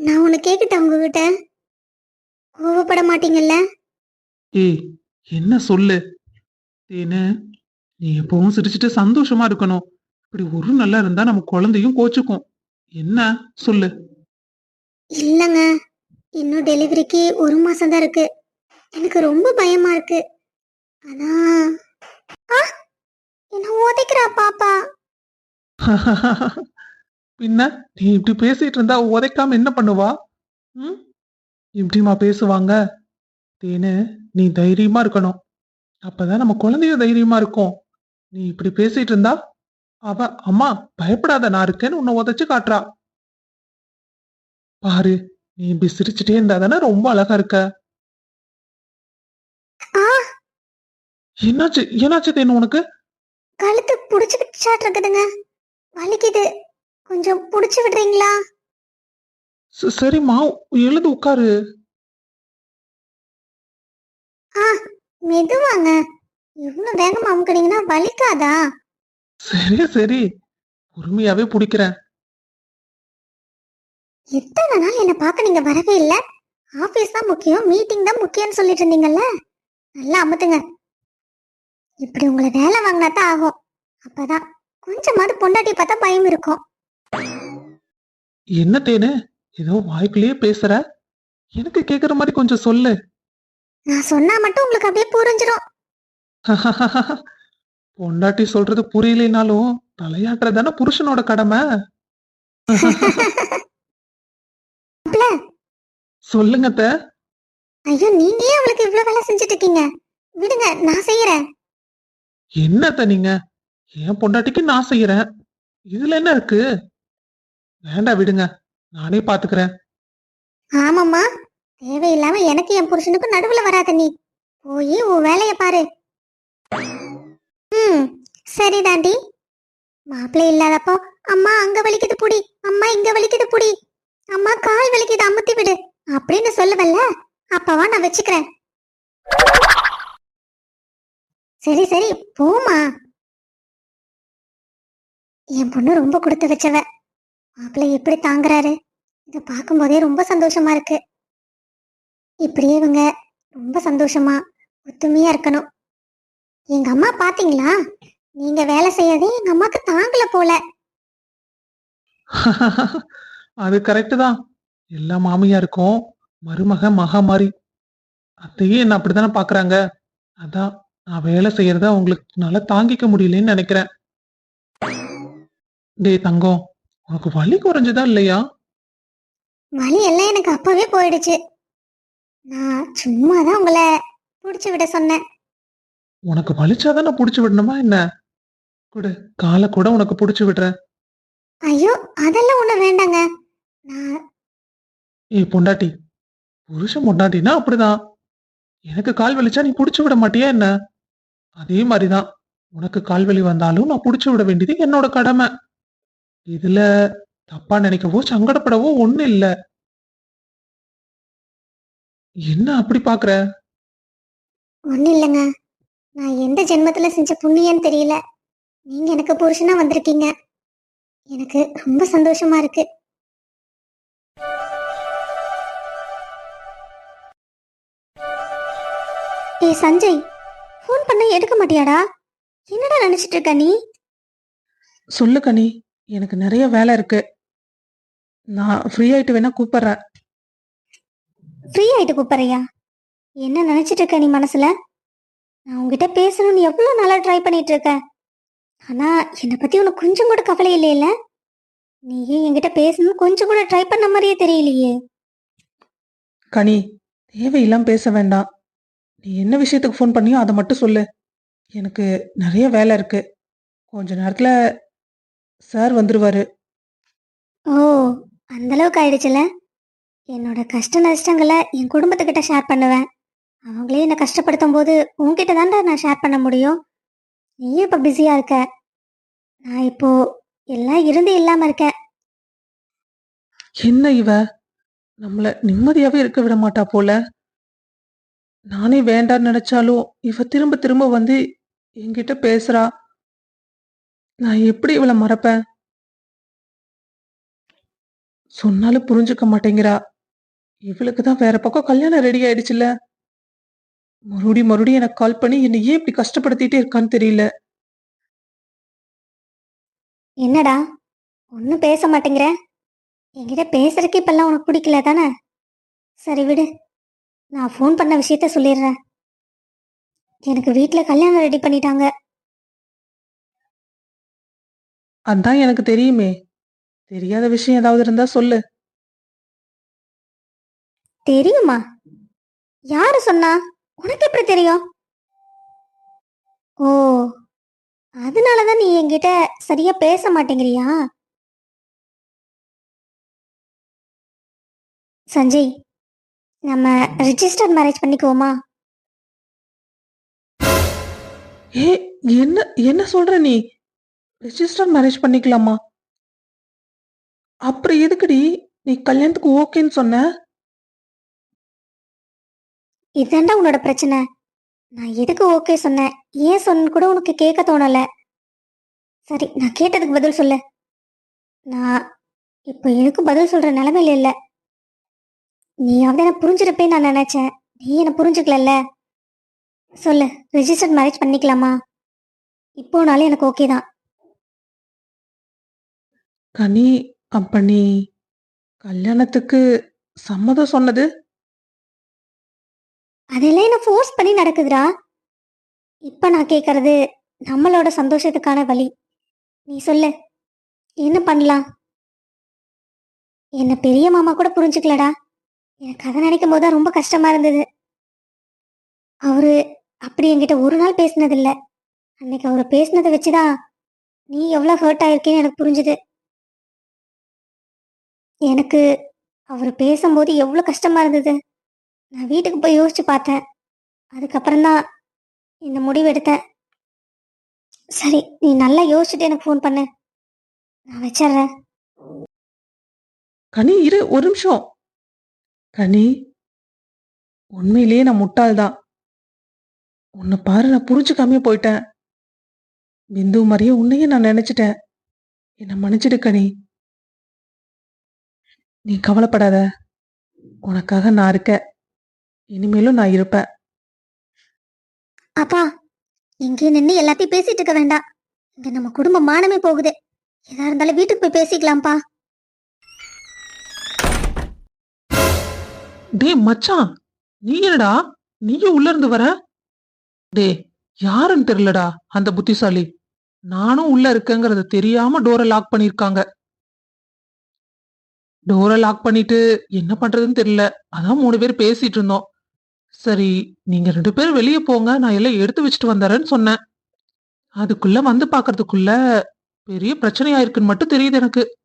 நான் ஒன்று கேட்கட்டா உங்ககிட்ட. கோவப்பட மாட்டீங்கல்ல? ஏய் என்ன சொல்லு? தேனு நீ எப்பவும் சிரிச்சுட்டு சந்தோஷமா இருக்கணும். இப்படி ஒரு நல்லா இருந்தா நம்ம குழந்தையும் கோச்சுக்கும். என்ன? சொல்லு. இல்லைங்க. இன்னும் டெலிவரிக்கு ஒரு மாசம் தான் இருக்கு. எனக்கு ரொம்ப பயமா இருக்கு. அதான் ஆ? என்ன உதைக்கிறா பாப்பா? பின்ன நீ இப்படி பேசிட்டு இருந்தா உதைக்காம என்ன பண்ணுவா? ம்? இப்படிமா பேசுவாங்க. தேனு நீ தைரியமா இருக்கணும். அப்பதான் நம்ம குழந்தைய தைரியமா இருக்கும். நீ இப்படி பேசிட்டு இருந்தா அவ அம்மா பயப்படாத நான் இருக்கேன்னு உன்னை உதைச்சு காட்டுறா. பாரு நீ இப்படி சிரிச்சுட்டே இருந்தா தானே ரொம்ப அழகா இருக்க. ஆ. என்னாச்சு? என்னாச்சு தேனு உனக்கு? கழுத்து புடிச்சுக்கிட்டு இருக்குதுங்க வலிக்குது. கொஞ்சம் புடிச்சு விடுறீங்களா? ச- சரிம்மா எழுது உட்காரு. ஆ மெதுவாங்க. இவ்வளவு வேகமா அமுக்குனீங்கன்னா வலிக்காதா? சரி சரி. பொறுமையாவே பிடிக்கிறேன். எத்தனை நாள் என்ன பார்க்க நீங்க வரவே இல்ல? ஆபீஸ் தான் முக்கியம் மீட்டிங் தான் முக்கியம்னு சொல்லிட்டு இருந்தீங்கல்ல? நல்லா அமுத்துங்க. இப்படி உங்களை வேலை வாங்கினா தான் ஆகும். அப்பதான் கொஞ்சமாவது பொண்டாட்டி பார்த்தா பயம் இருக்கும். என்ன தேனு? ஏதோ வாய்க்குள்ளேயே பேசுற? எனக்கு கேக்குற மாதிரி கொஞ்சம் சொல்லு. நான் சொன்னா மட்டும் உங்களுக்கு அப்படியே புரிஞ்சிடும் பொண்டாட்டி சொல்றது புரியலைனாலும் தலையாட்டுறது தானே புருஷனோட கடமை? சொல்லுங்க அத்தை. ஐயோ நீங்க ஏன் அவளுக்கு இவ்வளவு வேலை செஞ்சுட்டு இருக்கீங்க விடுங்க நான் செய்யறேன். என்னத்த நீங்க? என் பொண்டாட்டிக்கு நான் செய்யறேன். இதுல என்ன இருக்கு? வேண்டா விடுங்க. நானே பாத்துக்கிறேன். ஆமாம்மா. தேவையில்லாம எனக்கு என் புருஷனுக்கும் நடுவுல வராத நீ. போய் உன் வேலைய பாரு. ம் சரி தாண்டி மாப்பிள்ளை இல்லாதப்போ அம்மா அங்க வலிக்குது புடி. அம்மா இங்க வலிக்குது புடி. அம்மா கால் வலிக்குது அமுத்தி விடு. அப்படின்னு சொல்லுவல்ல? அப்பவா நான் வச்சுக்கிறேன். சரி சரி போமா என் பொண்ணு ரொம்ப கொடுத்து வச்சவ. மாப்பிள்ளை எப்படி தாங்குறாரு? இதை பார்க்கும்போதே ரொம்ப சந்தோஷமா இருக்கு. இப்படியே இவங்க ரொம்ப சந்தோஷமா ஒத்துமையா இருக்கணும். எங்க அம்மா பாத்தீங்களா? நீங்க வேலை செய்யறதே எங்க அம்மாக்கு தாங்கல போல. அது கரெக்டு தான். எல்லா மாமியாருக்கும் மருமக மகா மாதிரி அத்தையே என்ன அப்படித்தானே பாக்குறாங்க? அதான் நான் வேலை செய்யறத உங்களுக்கு நல்லா தாங்கிக்க முடியலன்னு நினைக்கிறேன். டேய் தங்கம் உனக்கு வலி குறைஞ்சதா இல்லையா? வலி எல்லாம் எனக்கு அப்பவே போயிடுச்சு. நான் சும்மா தான் உங்களை புடிச்சு விட சொன்னேன். உனக்கு வலிச்சாதான் நான் புடிச்சு விடணுமா என்ன? கொடு காலை கூட உனக்கு புடிச்சு விடுறேன். ஐயோ அதெல்லாம் ஒண்ணு வேண்டாங்க. நான் ஏய் பொண்டாட்டி புருஷன் பொண்டாட்டினா அப்படிதான். எனக்கு கால் வலிச்சா நீ புடிச்சு விட மாட்டியா என்ன? அதே மாதிரிதான். உனக்கு கால் வலி வந்தாலும் நான் புடிச்சு விட வேண்டியது என்னோட கடமை. இதுல தப்பா நினைக்கவோ சங்கடப்படவோ ஒண்ணு இல்ல. என்ன அப்படி பாக்குற? ஒண்ணு இல்லைங்க. நான் எந்த ஜென்மத்துல செஞ்ச புண்ணியன்னு தெரியல. நீங்க எனக்கு புருஷனா வந்திருக்கீங்க. எனக்கு ரொம்ப சந்தோஷமா இருக்கு. ஏ சஞ்சய் ஃபோன் பண்ண எடுக்க மாட்டியாடா? என்னடா நினைச்சிட்டு இருக்க நீ? சொல்லு கனி. எனக்கு நிறைய வேலை இருக்கு. நான் ஃப்ரீ ஆயிட்டு வேணா கூப்பிடுறேன். ஃப்ரீ ஆயிட்டு கூப்பிடுறியா? என்ன நினைச்சிட்டு இருக்க நீ மனசுல? நான் உங்ககிட்ட பேசணும்னு எவ்வளவு நாளா ட்ரை பண்ணிட்டு இருக்க ஆனா என்னை பத்தி உனக்கு கொஞ்சம் கூட கவலை இல்லையில நீ ஏன் என்கிட்ட பேசணும் கொஞ்சம் கூட ட்ரை பண்ண மாதிரியே தெரியலையே. கனி தேவையில்லாம பேச வேண்டாம். நீ என்ன விஷயத்துக்கு ஃபோன் பண்ணியோ அதை மட்டும் சொல்லு. எனக்கு நிறைய வேலை இருக்கு. கொஞ்ச நேரத்துல சார் வந்துருவாரு. ஓ அந்த அளவுக்கு ஆயிடுச்சுல என்னோட கஷ்ட நஷ்டங்களை என் குடும்பத்துக்கிட்ட ஷேர் பண்ணுவேன். அவங்களே என்னை கஷ்டப்படுத்தும் போது உன்கிட்ட தான்டா நான் ஷேர் பண்ண முடியும். நீயும் இப்போ பிஸியாக இருக்க? நான் இப்போ எல்லாம் இருந்து இல்லாமல் இருக்கேன் என்ன இவ? நம்மள நிம்மதியாவே இருக்க விட மாட்டா போல. நானே வேண்டான்னு நினைச்சாலும் இவ திரும்ப திரும்ப வந்து என்கிட்ட பேசுறா. நான் எப்படி இவளை மறப்பேன்? சொன்னாலும் புரிஞ்சுக்க மாட்டேங்கிறா. இவளுக்கு தான் வேற பக்கம் கல்யாணம் ரெடி ஆயிடுச்சுல்ல. மறுபடி மறுபடியும் எனக்கு கால் பண்ணி என்னை ஏன் இப்படி கஷ்டப்படுத்திட்டே இருக்கான்னு தெரியல. என்னடா? ஒன்றும் பேச மாட்டேங்கிற? என்கிட்ட பேசுறதுக்கு இப்பெல்லாம் உனக்கு பிடிக்கல தானே? சரி விடு. நான் ஃபோன் பண்ண விஷயத்த சொல்லிடுறேன். எனக்கு வீட்டில் கல்யாணம் ரெடி பண்ணிட்டாங்க. அதான் எனக்கு தெரியுமே. தெரியாத விஷயம் ஏதாவது இருந்தா சொல்லு. தெரியுமா? யாரு சொன்னா? உனக்கு எப்படி தெரியும்? ஓ அதனால தான் நீ என்கிட்ட சரியா பேச மாட்டேங்கிறியா? சஞ்சய் நம்ம ரிஜிஸ்டர் மேரேஜ் பண்ணிக்குவோமா? ஏ என்ன என்ன சொல்ற நீ? ரெஜிஸ்டர் மேரேஜ் பண்ணிக்கலாமா? அப்புறம் எதுக்குடி நீ கல்யாணத்துக்கு ஓகேன்னு சொன்ன? இதாண்டா உன்னோட பிரச்சனை. நான் எதுக்கு ஓகே சொன்னேன் ஏன் சொன்னு கூட உனக்கு கேட்க தோணல. சரி நான் கேட்டதுக்கு பதில் சொல்லு. நான் இப்போ எதுக்கும் பதில் சொல்ற நிலைமையில இல்லை. நீயாவது என்ன புரிஞ்சிருப்பேன்னு நான் நினைச்சேன். நீ என்ன புரிஞ்சுக்கலல்ல. சொல்லு ரெஜிஸ்டர் மேரேஜ் பண்ணிக்கலாமா? இப்போனாலும் எனக்கு ஓகே தான். கனி அப்ப நீ கல்யாணத்துக்கு சம்மதம் சொன்னது? அதெல்லாம் என்ன ஃபோர்ஸ் பண்ணி நடக்குதுடா? இப்போ நான் கேக்குறது நம்மளோட சந்தோஷத்துக்கான வழி. நீ சொல்லு என்ன பண்ணலாம்? என்ன பெரிய மாமா கூட புரிஞ்சுக்கலடா. எனக்கு அதை நினைக்கும் போது தான் ரொம்ப கஷ்டமா இருந்தது. அவரு அப்படி என்கிட்ட ஒரு நாள் பேசினதில்ல. அன்னைக்கு அவர் பேசினதை வச்சுதான் நீ எவ்வளோ ஹர்ட் ஆயிருக்கேன்னு எனக்கு புரிஞ்சுது. எனக்கு அவர் பேசும்போது எவ்வளோ கஷ்டமாக இருந்தது. நான் வீட்டுக்கு போய் யோசிச்சு பார்த்தேன். அதுக்கப்புறம் தான் இந்த முடிவு எடுத்தேன். சரி நீ நல்லா யோசிச்சுட்டு எனக்கு ஃபோன் பண்ணு. நான் வச்சிடுறேன். கனி இரு ஒரு நிமிஷம். கனி உண்மையிலேயே நான் முட்டாள்தான். உன்னை பாரு நான் புரிஞ்சுக்காமே போயிட்டேன். பிந்து மாதிரியே உன்னையும் நான் நினைச்சிட்டேன். என்னை மன்னிச்சிடு கனி. நீ கவலைப்படாத. உனக்காக நான் இருக்கேன். இனிமேலும் நான் இருப்பேன். அப்பா இங்கே நின்று எல்லாத்தையும் பேசிட்டு இருக்க வேண்டாம். இங்க நம்ம குடும்ப மானமே போகுது. எதா இருந்தாலும் வீட்டுக்கு போய் பேசிக்கலாம்ப்பா. டேய் மச்சான் நீ என்னடா? நீயும் உள்ள இருந்து வர? டேய் யாருன்னு தெரியலடா அந்த புத்திசாலி. நானும் உள்ள இருக்கேங்கிறத தெரியாம டோரை லாக் பண்ணிருக்காங்க டோரை லாக் பண்ணிட்டு என்ன பண்றதுன்னு தெரியல. அதான் மூணு பேர் பேசிட்டு இருந்தோம். சரி நீங்க ரெண்டு பேரும் வெளியே போங்க. நான் எல்லாம் எடுத்து வச்சுட்டு வந்தறேன்னு சொன்னேன். அதுக்குள்ள வந்து பாக்குறதுக்குள்ள பெரிய பிரச்சனையா இருக்குன்னு மட்டும் தெரியுது எனக்கு.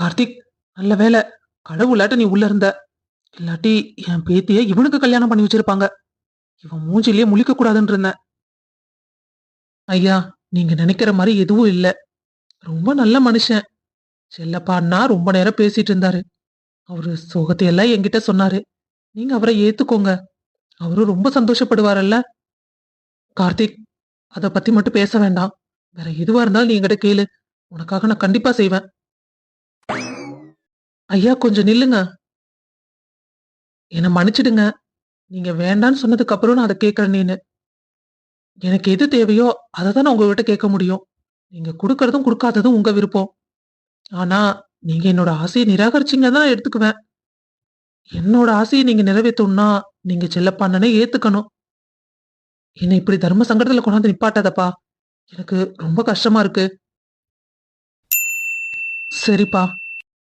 கார்த்திக் நல்ல வேலை கடவுளாட்ட நீ உள்ள இருந்த. இல்லாட்டி என் பேத்திய இவனுக்கு கல்யாணம் பண்ணி வச்சிருப்பாங்க. இவன் மூஞ்சிலேயே முழிக்க கூடாதுன்னு இருந்தேன். ஐயா நீங்க நினைக்கிற மாதிரி எதுவும் இல்ல. ரொம்ப நல்ல மனுஷன். செல்லப்பான்னா ரொம்ப நேரம் பேசிட்டு இருந்தாரு. அவரு சோகத்தையெல்லாம் என்கிட்ட சொன்னாரு. நீங்க அவரை ஏத்துக்கோங்க. அவரு ரொம்ப சந்தோஷப்படுவாரல்ல. கார்த்திக் அத பத்தி மட்டும் பேச வேண்டாம். வேற எதுவா இருந்தாலும் நீ என்கிட்ட கேளு. உனக்காக நான் கண்டிப்பா செய்வேன். ஐயா கொஞ்சம் நில்லுங்க. என்னை மன்னிச்சிடுங்க. நீங்க வேண்டான்னு சொன்னதுக்கு அப்புறம் நான் அதை கேட்கறேன் நீனு. எனக்கு எது தேவையோ அதை தான் நான் உங்ககிட்ட கேட்க முடியும். நீங்க கொடுக்கறதும் கொடுக்காததும் உங்க விருப்பம். ஆனா நீங்க என்னோட ஆசையை நிராகரிச்சீங்க தான் எடுத்துக்குவேன். என்னோட ஆசையை நீங்க நிறைவேற்றணும்னா நீங்க செல்லப்பாண்ணனே ஏத்துக்கணும். என்னை இப்படி தர்ம சங்கடத்துல கொண்டாந்து நிப்பாட்டாதப்பா. எனக்கு ரொம்ப கஷ்டமா இருக்கு. சரிப்பா.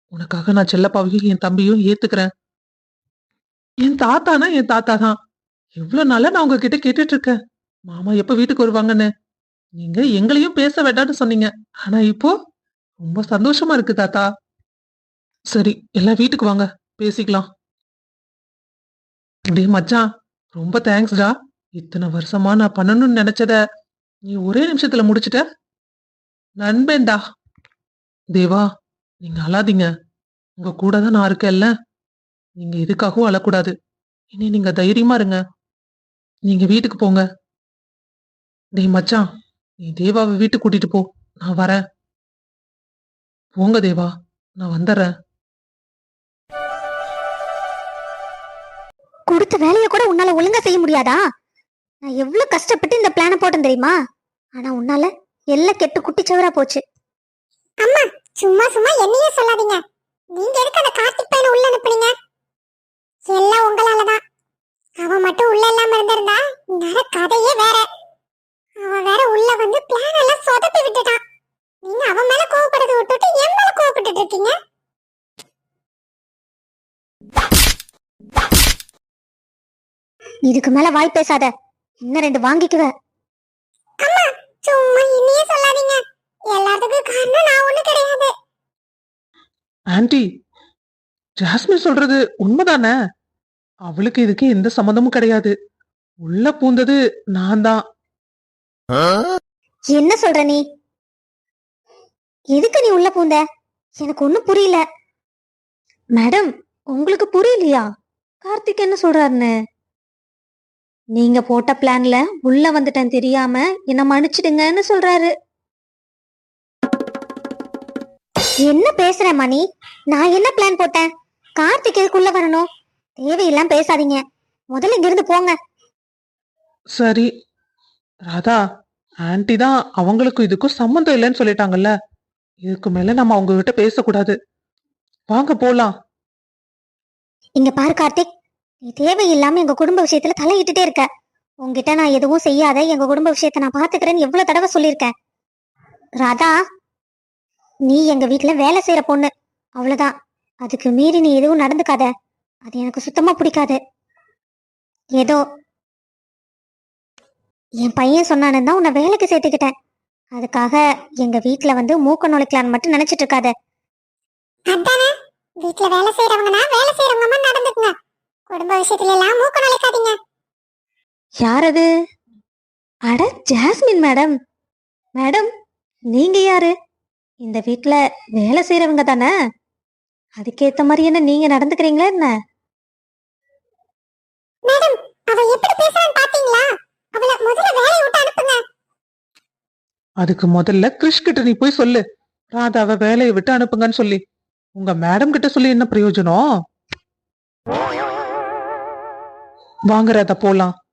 உனக்காக நான் செல்லப்பாவையும் என் தம்பியும் ஏத்துக்கிறேன். என் தாத்தானா என் தாத்தா தான் எவ்வளவு நாளா நான் உங்ககிட்ட கேட்டுட்டு இருக்கேன் மாமா எப்ப வீட்டுக்கு வருவாங்கன்னு. நீங்க எங்களையும் பேச வேண்டாம்னு சொன்னீங்க. ஆனா இப்போ ரொம்ப சந்தோஷமா இருக்கு தாத்தா. சரி எல்லாம் வீட்டுக்கு வாங்க. பேசிக்கலாம். டேய் மச்சான் ரொம்ப தேங்க்ஸ்டா. இத்தனை வருஷமா நான் பண்ணணும்னு நினைச்சத நீ ஒரே நிமிஷத்துல முடிச்சிட்ட? நண்பேன்டா. தேவா நீங்க அழாதீங்க. உங்க கூட தான் நான் இருக்கேன்ல. நீங்க எதுக்காகவும் அழக்கூடாது. இனி நீங்க தைரியமா இருங்க. நீங்க வீட்டுக்கு போங்க. டேய் மச்சான் நீ தேவாவை வீட்டுக்கு கூட்டிட்டு போ. நான் வரேன். போங்க தேவா நான் வந்துடுறேன். கொடுத்த வேலையை கூட உன்னால ஒழுங்கா செய்ய முடியாதா? நான் எவ்வளவு கஷ்டப்பட்டு இந்த பிளான போட்டேன் தெரியுமா? ஆனா உன்னால எல்லாம் கெட்டு குட்டிச்சவரா போச்சு. அம்மா சும்மா சும்மா என்னையே சொல்லாதீங்க. நீங்க எதுக்கு அந்த கார்த்திக் பையனை உள்ள அனுப்புனீங்க? எல்லாம் உங்களாலதான். அவன் மட்டும் உள்ள இல்லாம இருந்திருந்தா நட கதையே வேற. அவன் வேற உள்ள வந்து பிளான் எல்லாம் சொதப்பி விட்டுட்டான். நீங்க அவன் மேல கோவப்படுறது விட்டுட்டு என் மேல கோவப்பட்டுட்டு இருக்கீங்க? இதுக்கு மேல வாய் பேசாத. இன்னும் ரெண்டு வாங்கிக்குவ. அம்மா சும்மா இனியே சொல்லாதீங்க. எல்லாத்துக்கும் காரணம் நான் ஒண்ணு கிடையாது. ஆன்ட்டி ஜாஸ்மின் சொல்றது உண்மைதானே? அவளுக்கு இதுக்கு எந்த சம்மந்தமும் கிடையாது. உள்ள பூந்தது நான் தான். என்ன சொல்ற நீ? எதுக்கு நீ உள்ள பூந்த? எனக்கு ஒண்ணும் புரியல. மேடம் உங்களுக்கு புரியலையா? கார்த்திக் என்ன சொல்றாருன்னு? நீங்க போட்ட பிளான்ல உள்ள வந்துட்டேன் தெரியாம என்ன மன்னிச்சிடுங்கன்னு சொல்றாரு. என்ன பேசுற மணி? நான் என்ன பிளான் போட்டேன்? கார்த்திக் எதுக்குள்ள வரணும். தேவையெல்லாம் பேசாதீங்க. முதல்ல இங்கிருந்து போங்க. சரி. ராதா ஆன்ட்டி தான் அவங்களுக்கும் இதுக்கும் சம்மந்தம் இல்லைன்னு சொல்லிட்டாங்கல்ல. இதுக்கு மேல நம்ம அவங்க கிட்ட பேசக்கூடாது. வாங்க போலாம். இங்க பாரு கார்த்திக் நீ தேவையில்லாம எங்க குடும்ப விஷயத்துல தலையிட்டுட்டே இருக்க. உன்கிட்ட நான் எதுவும் செய்யாத எங்க குடும்ப விஷயத்த நான் பாத்துக்கிறேன்னு எவ்வளவு தடவை சொல்லியிருக்கேன் ராதா நீ எங்க வீட்ல வேலை செய்யற பொண்ணு. அவ்வளவுதான். அதுக்கு மீறி நீ எதுவும் நடந்துக்காத. அது எனக்கு சுத்தமா பிடிக்காது. ஏதோ என் பையன் சொன்னான்னு தான் உன்னை வேலைக்கு சேர்த்துக்கிட்டேன். அதுக்காக எங்க வீட்ல வந்து மூக்க நுழைக்கலான்னு மட்டும் நினைச்சிட்டு இருக்காத அதானே? வீட்ல வேலை செய்யறவங்கன்னா வேலை செய்யறவங்க நடந்துக்குங்க. குடும்ப விஷயத்துல எல்லாம் மூக்க நுழைக்காதீங்க. யார் அது அட ஜாஸ்மின் மேடம். மேடம் நீங்க யாரு? இந்த வீட்ல வேலை செய்யறவங்க தானே? அதுக்கேத்த மாதிரி என்ன நீங்க நடந்துக்கிறீங்களா என்ன? மேடம் அவ எப்படி பேசுறான்னு பாத்தீங்களா? அவளை முதல்ல வேலையை விட்டு அனுப்புங்க. அதுக்கு முதல்ல கிறிஷ் கிட்ட நீ போய் சொல்லு. ராதாவை வேலையை விட்டு அனுப்புங்கன்னு சொல்லி. உங்க மேடம் கிட்ட சொல்லி என்ன பிரயோஜனம்? வாங்க ராதா போலாம்.